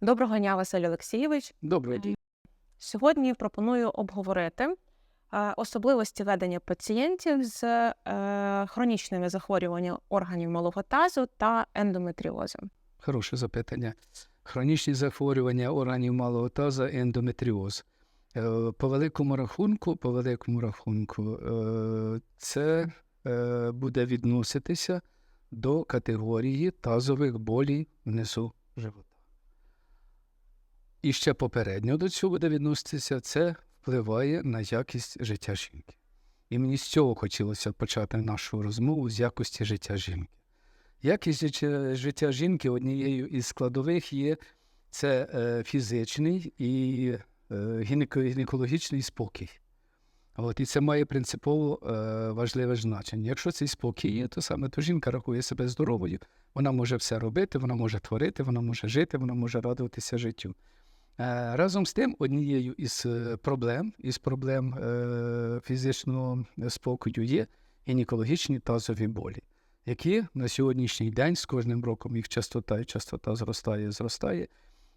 Доброго дня, Василь Олексійович. Добрий день. Сьогодні пропоную обговорити е, особливості ведення пацієнтів з е, хронічними захворюваннями органів малого тазу та ендометріозом. Хороше запитання. Хронічні захворювання органів малого таза, ендометріоз. Е, По великому рахунку, по великому рахунку, це буде відноситися до категорії тазових болій внизу живота. І ще попередньо до цього буде відноситися, це впливає на якість життя жінки. І мені з цього хотілося почати нашу розмову з якості життя жінки. Якість життя, жінки однією із складових є це е, фізичний і е, гінекологічний спокій. От, і це має принципово е, важливе значення. Якщо цей спокій є, то саме то жінка рахує себе здоровою, вона може все робити, вона може творити, вона може жити, вона може радуватися життю. Е, разом з тим, однією із е, проблем, із проблем е, фізичного спокою є гінекологічні тазові болі які на сьогоднішній день з кожним роком їх частота і частота зростає, зростає.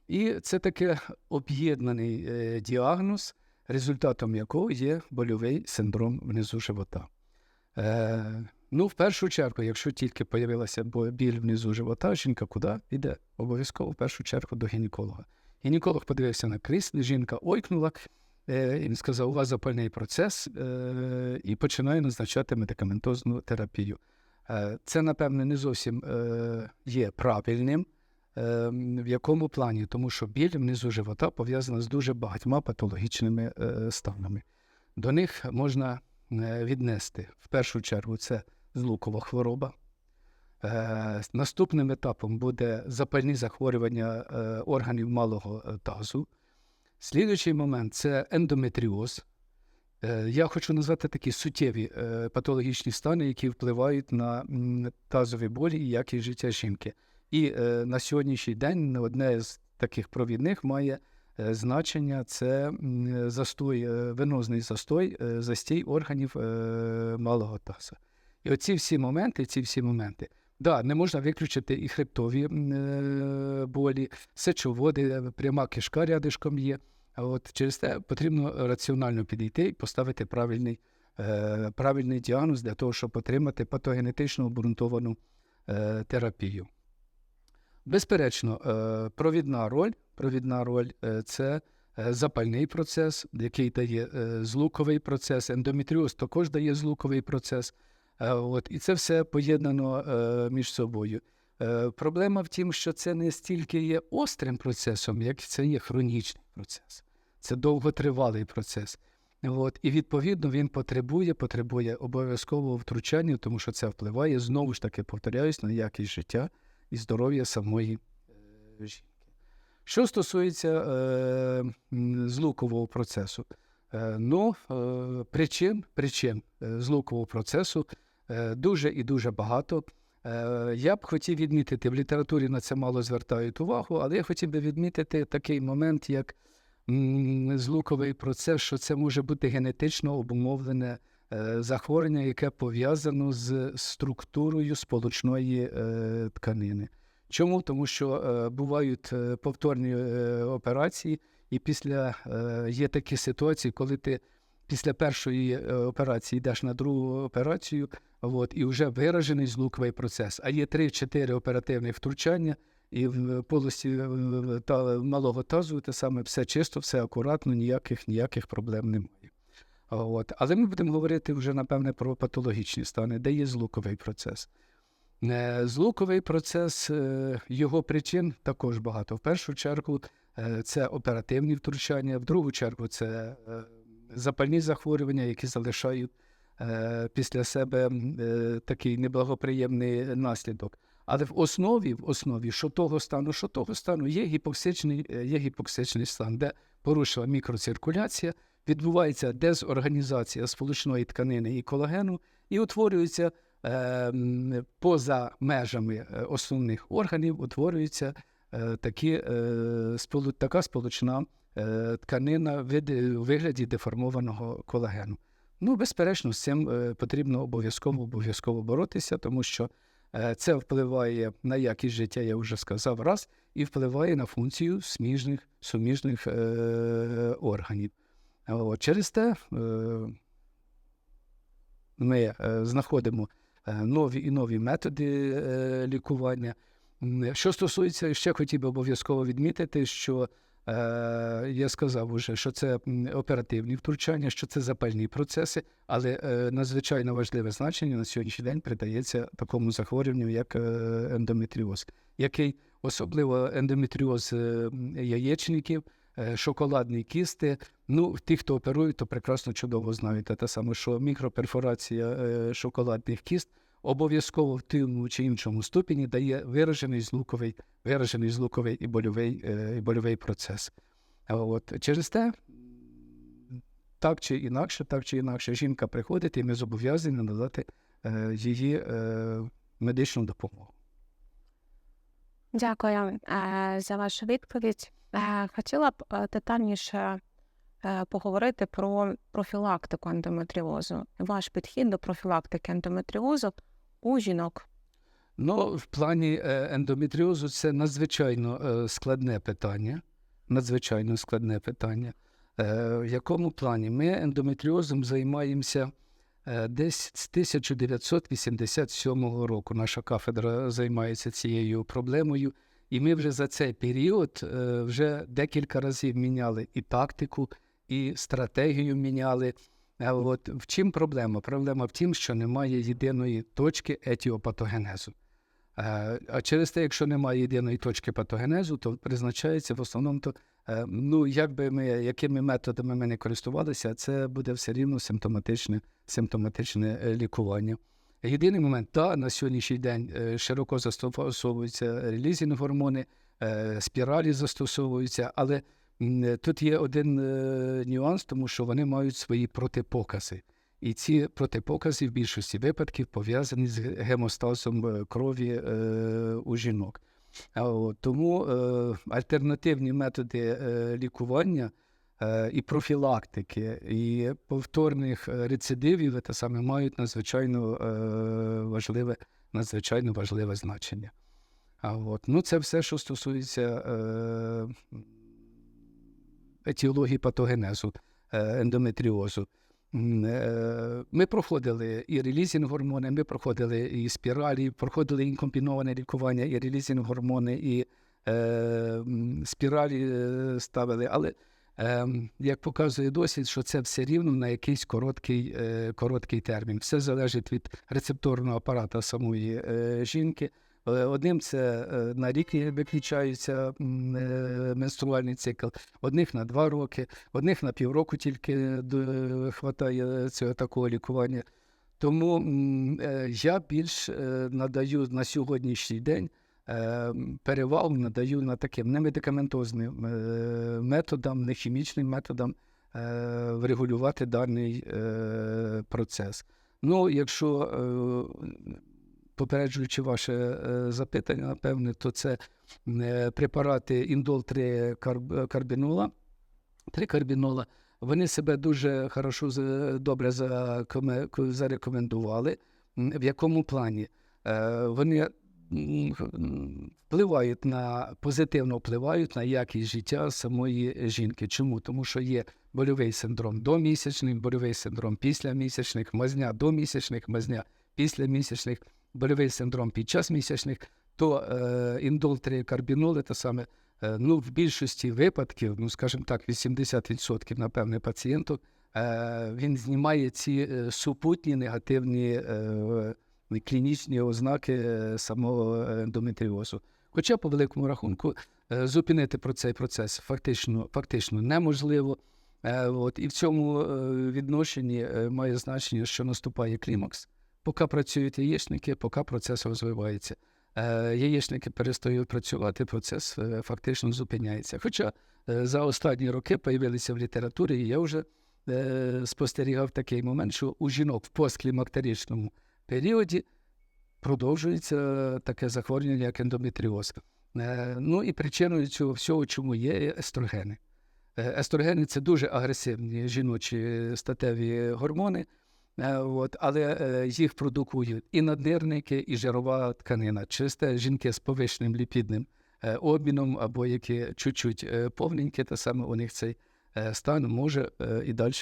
І це таке об'єднаний діагноз, результатом якого є больовий синдром внизу живота. Ну, в першу чергу, якщо тільки появилася біль внизу живота, жінка куди йде? Обов'язково в першу чергу до гінеколога. Гінеколог подивився на кріслі, жінка ойкнула, е, він сказав, у вас запальний процес, е, і починає назначати медикаментозну терапію. Е, Це, напевне, не зовсім є правильним. В якому плані? Тому що біль внизу живота пов'язана з дуже багатьма патологічними станами. До них можна віднести в першу чергу це злукова хвороба. Е, Наступним етапом буде запальні захворювання е, органів малого е, тазу. Слідуючий момент це ендометріоз. Я хочу назвати такі суттєві патологічні стани, які впливають на тазові болі і якість життя жінки. І на сьогоднішній день одне з таких провідних має значення це застой, венозний застой, застій органів малого тазу. І оці всі моменти, ці всі моменти. Да, не можна виключити і хребтові е, болі, сечоводи, е, пряма кишка рядишком є. От через те потрібно раціонально підійти і поставити правильний, е, правильний діагноз для того, щоб отримати патогенетично обґрунтовану терапію. Безперечно, провідна роль, провідна роль це запальний процес, який дає злуковий процес. Ендометріоз також дає злуковий процес. Е, от, і це все поєднано е, між собою. Е, Проблема в тім, що це не стільки є острим процесом, як це є хронічний процес. Це довготривалий процес. От, і відповідно він потребує, потребує обов'язкового втручання, тому що це впливає знову ж таки, повторяюсь, на якість життя і здоров'я самої жінки. Що стосується е, злукового процесу, е, ну, е, причин, причин злукового процесу дуже і дуже багато. Е, Я б хотів відмітити, в літературі на це мало звертають увагу, але я хотів би відмітити такий момент, як злуковий процес, що це може бути генетично обумовлене е, захворювання, яке пов'язано з структурою сполучної е, тканини. Чому? Тому що е, бувають е, повторні е, операції, і після е, є такі ситуації, коли ти після першої е, операції йдеш на другу операцію, от, і вже виражений злуковий процес. А є 3-4 оперативних втручання, і в полості та, малого тазу те саме все чисто, все акуратно, ніяких, ніяких проблем немає. От. Але ми будемо говорити вже, напевне, про патологічні стани, де є злуковий процес. Е, Злуковий процес, е, його причин також багато. В першу чергу це оперативні втручання, в другу чергу це запальні захворювання, які залишають е, після себе е, такий неблагоприємний наслідок. Але в основі, в основі що того стану, що того стану є гіпоксичний, е, є гіпоксичний стан, де порушила мікроциркуляція, відбувається дезорганізація сполучної тканини і колагену, і утворюється е, поза межами основних органів, утворюється е, такі, е, сполу- така сполучна тканина в у вигляді деформованого колагену. Ну, безперечно, з цим е, потрібно обов'язково обов'язково боротися, тому що Е, Це впливає на якість життя, я вже сказав раз, і впливає на функцію сміжних, суміжних е, органів. От, через те е, ми е, знаходимо е, нові і нові методи е, лікування. Що стосується, ще хотів би обов'язково відмітити, що е, я сказав уже, що це оперативні втручання, що це запальні процеси, але е, надзвичайно важливе значення на сьогоднішній день придається такому захворюванню, як е, ендометріоз, який особливо ендометріоз е, яєчників, е, шоколадні кісти. Ну, ті, хто оперують, то прекрасно чудово знають те саме, що мікроперфорація е, шоколадних кіст обов'язково в тим чи іншому ступені дає виражений злуковий, виражений злуковий і больовий, е, і больовий процес. От через те, так чи інакше, так чи інакше, жінка приходить, і ми зобов'язані надати е, її е, медичну допомогу. Дякую за вашу відповідь. Хотіла б детальніше поговорити про профілактику ендометріозу. Ваш підхід до профілактики ендометріозу у жінок. Ну, в плані е, ендометріозу це надзвичайно е, складне питання. Надзвичайно складне питання. Е, В якому плані? Ми ендометріозом займаємося десь з 1987 року. Наша кафедра займається цією проблемою, і ми вже за цей період вже декілька разів міняли і тактику, і стратегію міняли. А от в чим проблема? Проблема в тім, що немає єдиної точки етіопатогенезу. Е, А через те, якщо немає єдиної точки патогенезу, то призначається в основному то, е, ну, як би ми, якими методами ми не користувалися, це буде все рівно симптоматичне, симптоматичне е, лікування. Єдиний момент, та на сьогоднішній день е, широко застосовуються релізні гормони, е, спіралі застосовуються, але е, тут є один е, нюанс, тому що вони мають свої протипокази. І ці протипокази в більшості випадків пов'язані з гемостазом е, крові е, у жінок. Тому е, альтернативні методи е, лікування е, і профілактики, і повторних е, рецидивів те саме мають надзвичайно е, важливе, надзвичайно важливе значення. А от, ну, це все, що стосується е, етіології патогенезу, е, ендометріозу. Е, Ми проходили і релізінг гормони, ми проходили і спіралі, проходили і комбіноване лікування, і релізінг гормони, і е, спіралі е, ставили. Але е, як показує досвід, що це все рівно на якийсь короткий, е, короткий термін. Все залежить від рецепторного апарата самої е, жінки. Е, Одним це е, на рік виключається е, менструальний цикл, одних на два роки, одних на півроку тільки вистачає цього такого лікування. Тому я більш надаю на сьогоднішній день м, перевагу надаю на таким немедикаментозним методам, не хімічним методам врегулювати даний процес. Ну, якщо попереджуючи ваше е, запитання, напевне, то це е, препарати індол 3 карбінола, 3 карбінола. Вони себе дуже хорошо добре зарекомендували. В якому плані? Е, Вони впливають на позитивно впливають на якість життя самої жінки. Чому? Тому що є больовий синдром домісячний, больовий синдром післямісячних, мазня домісячних, мазня післямісячних, больовий синдром під час місячних, то е, індол 3 карбінол це саме Е, Ну, в більшості випадків, ну скажімо так, 80% напевне пацієнту, е, він знімає ці супутні негативні е, клінічні ознаки самого ендометріозу. Хоча, по великому рахунку, е, зупинити про цей процес фактично, фактично неможливо. Е, От, і в цьому е, відношенні е, має значення, що наступає клімакс. Поки працюють яєчники, поки процес розвивається е, яєчники перестають працювати, процес е, фактично зупиняється. Хоча е, за останні роки появилися в літературі, і я вже спостерігав такий момент, що у жінок в постклімактеричному періоді продовжується таке захворювання, як ендометріоз. Ну і причиною цього всього, чому є естрогени. Естрогени це дуже агресивні жіночі статеві гормони. Е, От, але е, їх продукують і наднирники, і жирова тканина. Чисте жінки з повищеним ліпідним е, обміном, або які чуть-чуть повненькі, те саме у них цей стан може і далі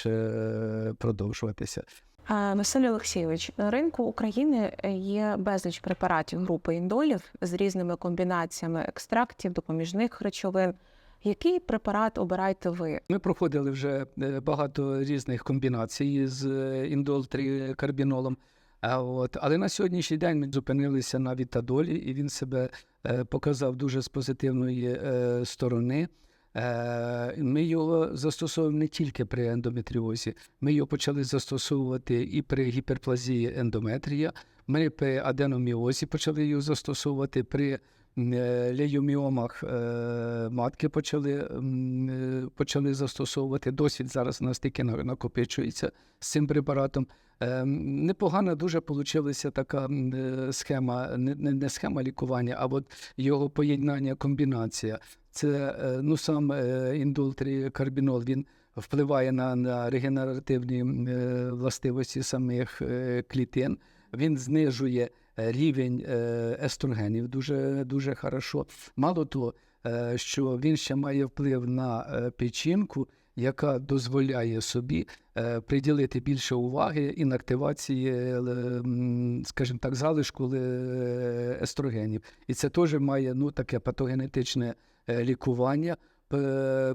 продовжуватися. Василь Олексійович, на ринку України є безліч препаратів групи індолів з різними комбінаціями екстрактів, допоміжних речовин. Який препарат обираєте ви? Ми проходили вже е, багато різних комбінацій з е, індол 3 карбінолом. От, але на сьогоднішній день ми зупинилися на вітадолі, і він себе е, показав дуже з позитивної е, сторони. Е, Ми його застосовуємо не тільки при ендометріозі, ми його почали застосовувати і при гіперплазії ендометрія. Ми при аденоміозі почали його застосовувати при е, лейоміомах е, матки почали, е, почали застосовувати. Досвід зараз у нас тільки накопичується з цим препаратом. Е, Непогана дуже получилася така е, схема, не, схема лікування, а от його поєднання, комбінація. Це е, ну сам е, індултрикарбінол, він впливає на, на регенеративні е, властивості самих е, клітин. Він знижує е, рівень е, естрогенів дуже, дуже хорошо. Мало того, е, що він ще має вплив на е, печінку, яка дозволяє собі е, приділити більше уваги інактивації, е, м, скажімо так, залишку е, естрогенів. І це теж має ну, таке патогенетичне е, лікування.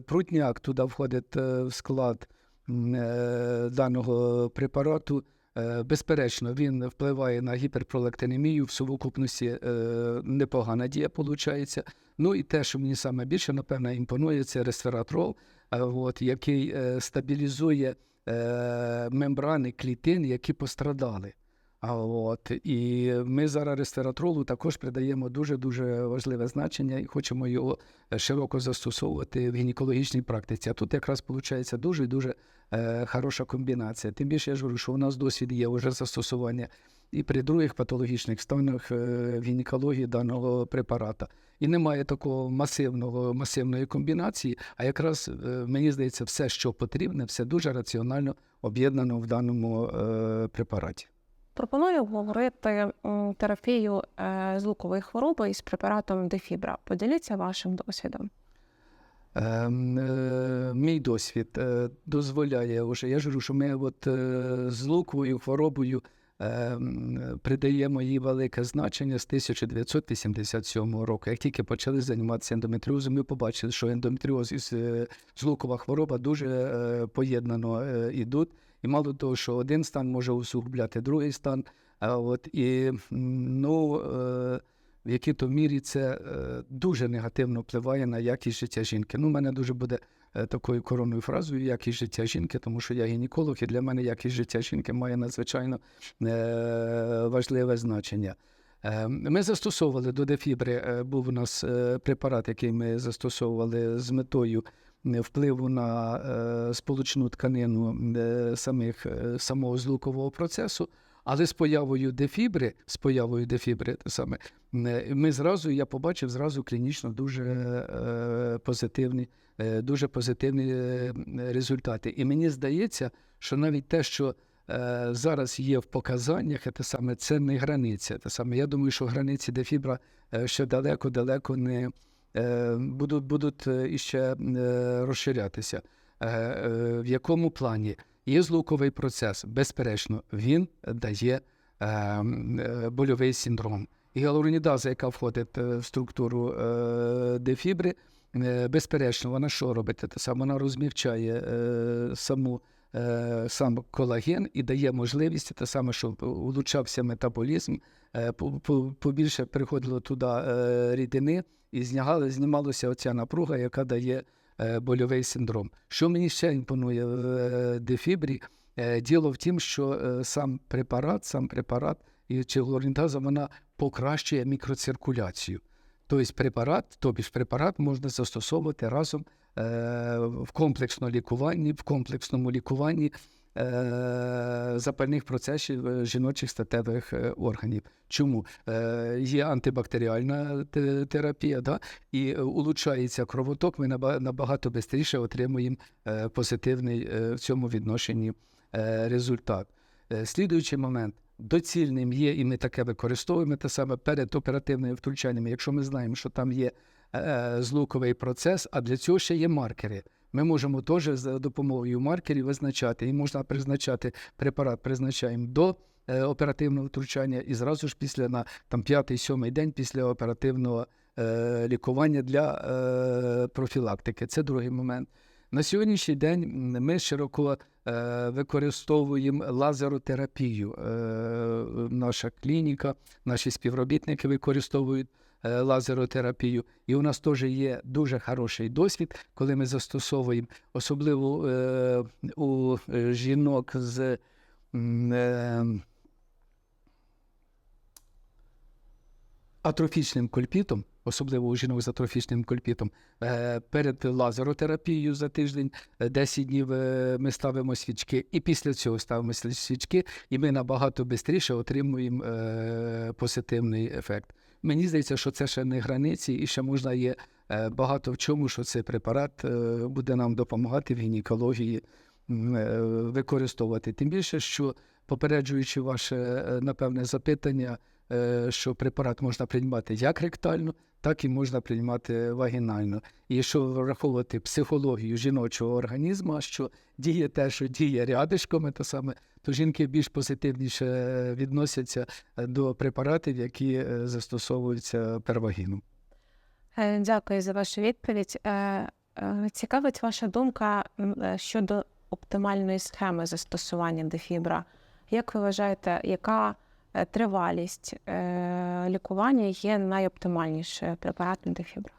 Прутняк туди входить е, в склад е, даного препарату. Е, Безперечно, він впливає на гіперпролактинемію, в сукупності е, непогана дія виходить. Ну і те, що мені саме більше, напевно, імпонує, це ресвератрол, е, от, який стабілізує мембрани клітин, які пострадали. От і ми зараз ресвератролу також придаємо дуже дуже важливе значення і хочемо його е, широко застосовувати в гінекологічній практиці. А тут якраз виходить дуже дуже е, хороша комбінація. Тим більше я ж говорю, що у нас досвід є вже застосування і при других патологічних станах е, в гінекології даного препарата. І немає такого масивного масивної комбінації. А якраз е, мені здається, все, що потрібне, все дуже раціонально об'єднано в даному е, препараті. Пропоную обговорити терапію е, з лукової хвороби із препаратом Дефібра. Поділіться вашим досвідом. Ем, е, мій досвід е, дозволяє вже. Я ж кажу, що ми от з луковою хворобою придаємо їй велике значення з 1987 року. Як тільки почали займатися ендометріозом, ми побачили, що ендометріоз і злукова хвороба дуже е, поєднано е, ідуть. І мало того, що один стан може усугубляти другий стан. А от і ну. Е, в якій то мірі це е, дуже негативно впливає на якість життя жінки. Ну, у мене дуже буде е, такою коронною фразою якість життя жінки, тому що я гінеколог, і для мене якість життя жінки має надзвичайно е, важливе значення. Е, Ми застосовували до дефібри, е, був у нас е, препарат, який ми застосовували з метою е, впливу на е, сполучну тканину е, самих, е, самого злукового процесу. Але з появою дефібри, з появою дефібри те саме, е, ми зразу, я побачив зразу клінічно дуже е, позитивні, е, дуже позитивні е, результати. І мені здається, що навіть те, що е, зараз є в показаннях, те саме, це не границя. Те саме, я думаю, що границі дефібра е, ще далеко-далеко не будуть, будуть іще розширятися. В якому плані? Є злуковий процес, безперечно, він дає е, е, больовий синдром. І гіалуронідаза, яка входить е, в структуру е, дефібри, е, безперечно, вона що робить? Те саме вона розмівчає е, саму, е, сам колаген і дає можливість те саме, щоб улучшався метаболізм, е, по- по- побільше приходило туди рідини, і знімалася оця напруга, яка дає больовий синдром. Що мені ще імпонує в е, дефібрі? Е, Діло в тім, що е, сам препарат, сам препарат і чи глорінтаза, вона покращує мікроциркуляцію. Тобто препарат, тобі ж препарат можна застосовувати разом е, в комплексному лікуванні, в комплексному лікуванні е, запальних процесів е, жіночих статевих е, органів. Чому? Е, є антибактеріальна терапія, да? і е, улучшається кровоток, ми наба- набагато швидше отримуємо е, позитивний е, в цьому відношенні е, результат. Е, Слідуючий момент. Доцільним є, і ми таке використовуємо те саме перед оперативними втручаннями, якщо ми знаємо, що там є е, злуковий процес, а для цього ще є маркери. Ми можемо теж за допомогою маркерів визначати, і можна призначати препарат, призначаємо до е, оперативного втручання і зразу ж після на там п'ятий-сьомий день після оперативного е, лікування для е, профілактики. Це другий момент. На сьогоднішній день ми широко е, використовуємо лазеротерапію. Е, наша клініка, наші співробітники використовують лазеротерапію. І у нас теж є дуже хороший досвід, коли ми застосовуємо, особливо е, у е, жінок з е, атрофічним кольпітом, особливо у жінок з атрофічним кольпітом, е, перед лазеротерапією за тиждень, е, 10 днів е, ми ставимо свічки, і після цього ставимо сві- свічки, і ми набагато швидше отримуємо е, позитивний ефект. Мені здається, що це ще не границі, і ще можна є е, багато в чому, що цей препарат е, буде нам допомагати в гінекології е, використовувати. Тим більше, що попереджуючи ваше напевне запитання, що препарат можна приймати як ректально, так і можна приймати вагінально. І якщо враховувати психологію жіночого організму, що діє те, що діє рядишком, те саме, то жінки більш позитивніше відносяться е, до препаратів, які е, застосовуються первагіном. Е, Дякую за вашу відповідь. Е, е, Цікавить ваша думка е, щодо оптимальної схеми застосування дефібра. Як ви вважаєте, яка е, тривалість е, лікування є найоптимальнішою препаратом дефібра?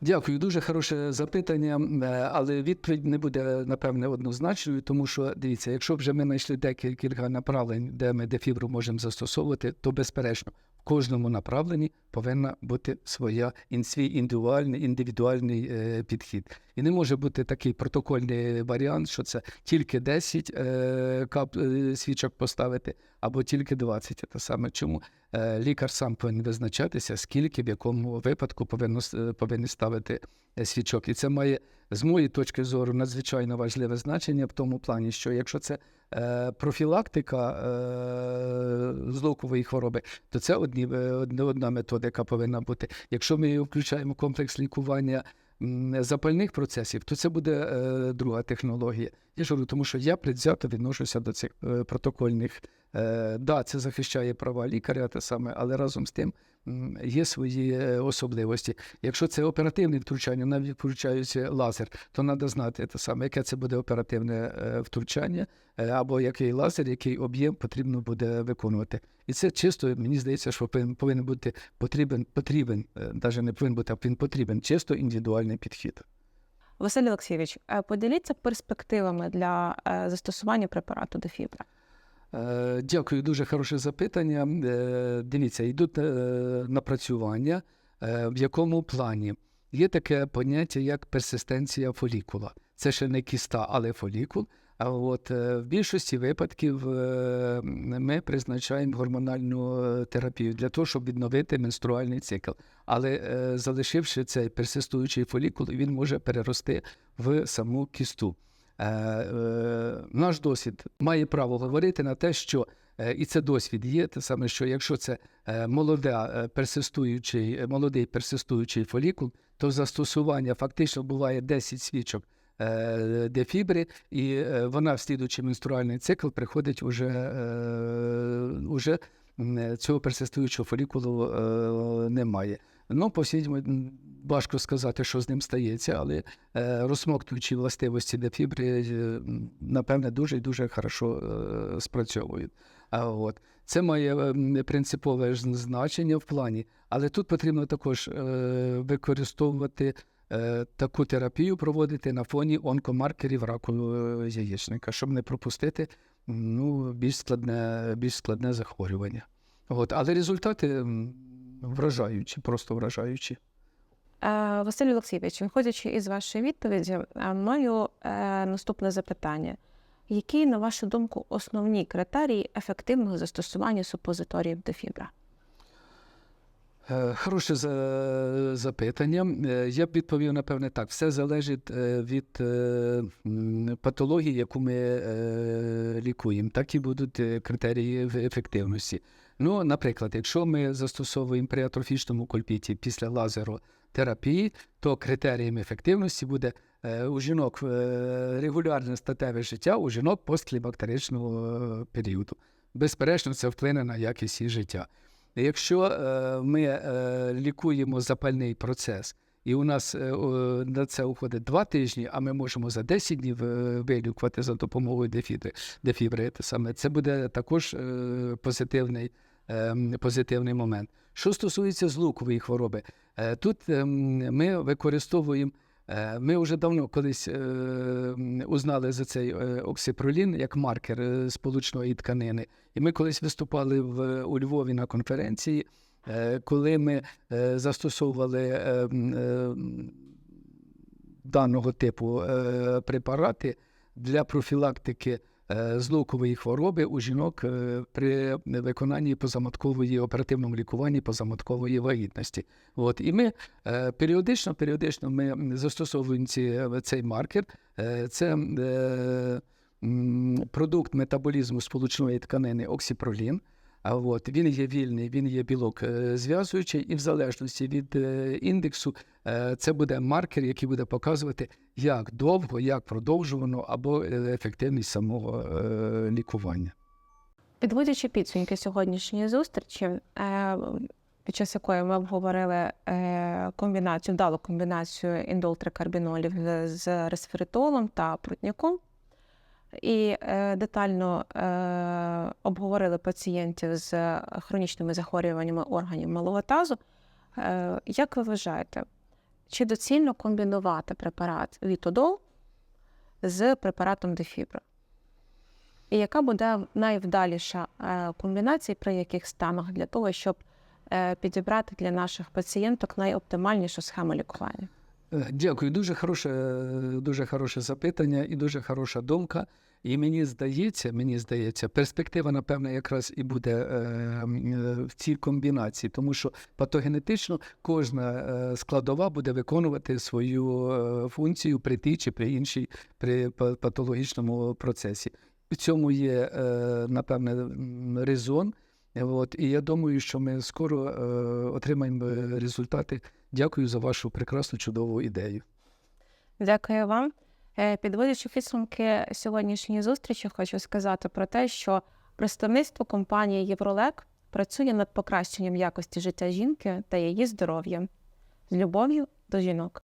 Дякую, дуже хороше запитання, е, але відповідь не буде напевне однозначною, тому що дивіться, якщо вже ми знайшли декілька направлень, де ми дефібру можемо застосовувати, то безперечно в кожному направленні повинна бути своя свій індивідуальний індивідуальний е, підхід. І не може бути такий протокольний варіант, що це тільки 10 е, кап е, свічок поставити, або тільки 20. Те саме чому е, лікар сам повинен визначатися, скільки в якому випадку повинно повинні ставити е, свічок. І це має з моєї точки зору надзвичайно важливе значення в тому плані, що якщо це профілактика злокової хвороби, то це одні, одна, методика повинна бути. Якщо ми включаємо комплекс лікування запальних процесів, то це буде е, друга технологія. Я ж говорю, тому що я предвзято відношуся до цих е, протокольних. Е, да, це захищає права лікаря, те саме, але разом з тим є свої е, особливості. Якщо це оперативне втручання, навіть включається лазер, то треба знати те саме, яке це буде оперативне е, втручання, е, або який лазер, який об'єм потрібно буде виконувати. І це чисто, мені здається, що повинен, бути потрібен, потрібен, навіть не повинен бути, а він потрібен, чисто індивідуальний підхід. Василь Олексійович, поділіться перспективами для застосування препарату дефібра. Е, Дякую, дуже хороше запитання. Е, Дивіться, йдуть е, напрацювання, е, в якому плані є таке поняття, як персистенція фолікула. Це ще не кіста, але фолікул. А от е, в більшості випадків е, ми призначаємо гормональну е, терапію для того, щоб відновити менструальний цикл. Але е, залишивши цей персистуючий фолікул, він може перерости в саму кісту. Е, е, наш досвід має право говорити на те, що е, і це досвід є, те саме, що якщо це молода, персистуючий, молодий персистуючий фолікул, то застосування фактично буває 10 свічок дефібри, і вона в слідуючий менструальний цикл приходить уже, уже цього персистуючого фолікулу немає. Ну, по всій важко сказати, що з ним стається, але е, розсмоктуючі властивості дефібри, е, напевне, дуже і дуже хорошо е, спрацьовують. А от це має принципове значення в плані, але тут потрібно також використовувати таку терапію, проводити на фоні онкомаркерів раку яєчника, щоб не пропустити ну, більш складне, більш складне захворювання. От, але результати вражаючі, просто вражаючі. Е, Василь Олексійович, виходячи із вашої відповіді, е, маю е, наступне запитання. Які, на вашу думку, основні критерії ефективного застосування супозиторіїв дефібра? Е, Хороше запитання. Я б відповів, напевне, так. Все залежить від патології, яку ми лікуємо. Так і будуть критерії ефективності. Ну, наприклад, якщо ми застосовуємо при атрофічному кольпіті після лазеротерапії, то критерієм ефективності буде е, у жінок е, регулярне статеве життя, у жінок постклімактеричного е, періоду. Безперечно, це вплине на якість її життя. Якщо ми лікуємо запальний процес, і у нас на це уходить два тижні, а ми можемо за 10 днів вилікувати за допомогою дефібри, дефібри, саме, це буде також позитивний, позитивний момент. Що стосується злукової хвороби, е, тут е, ми використовуємо. е, Ми вже давно колись е, узнали за цей оксипролін як маркер сполучної тканини. І ми колись виступали в, у Львові на конференції, коли ми застосовували даного типу препарати для профілактики злокової хвороби у жінок е, при виконанні позаматкової оперативному лікуванні позаматкової вагітності. От і ми е, періодично, періодично ми застосовуємо ці, цей маркер. Е, Це е, продукт метаболізму сполучної тканини оксипролін. А от він є вільний, він є білок е, зв'язуючий, і в залежності від е, індексу е, це буде маркер, який буде показувати, як довго, як продовжувано або ефективність самого лікування. Підводячи підсумки сьогоднішньої зустрічі, під час якої ми обговорили комбінацію, вдалу комбінацію індолтрикарбінолів з ресверитолом та прутняком, і е, детально е, обговорили пацієнтів з хронічними захворюваннями органів малого тазу. Е, Як ви вважаєте, чи доцільно комбінувати препарат Вітодол з препаратом Дефібра? І яка буде найвдаліша е, комбінація при яких станах для того, щоб е, підібрати для наших пацієнток найоптимальнішу схему лікування? Е, Дякую, дуже хороше, е, дуже хороше запитання і дуже хороша думка. І мені здається, мені здається, перспектива, напевно, якраз і буде е, в цій комбінації, тому що патогенетично кожна складова буде виконувати свою функцію при тій чи при іншій при па- патологічному процесі. В цьому є, напевне, резон. От, і я думаю, що ми скоро отримаємо результати. Дякую за вашу прекрасну чудову ідею. Дякую вам. Е, Підводячи підсумки сьогоднішньої зустрічі, хочу сказати про те, що представництво компанії Євролек працює над покращенням якості життя жінки та її здоров'я з любов'ю до жінок.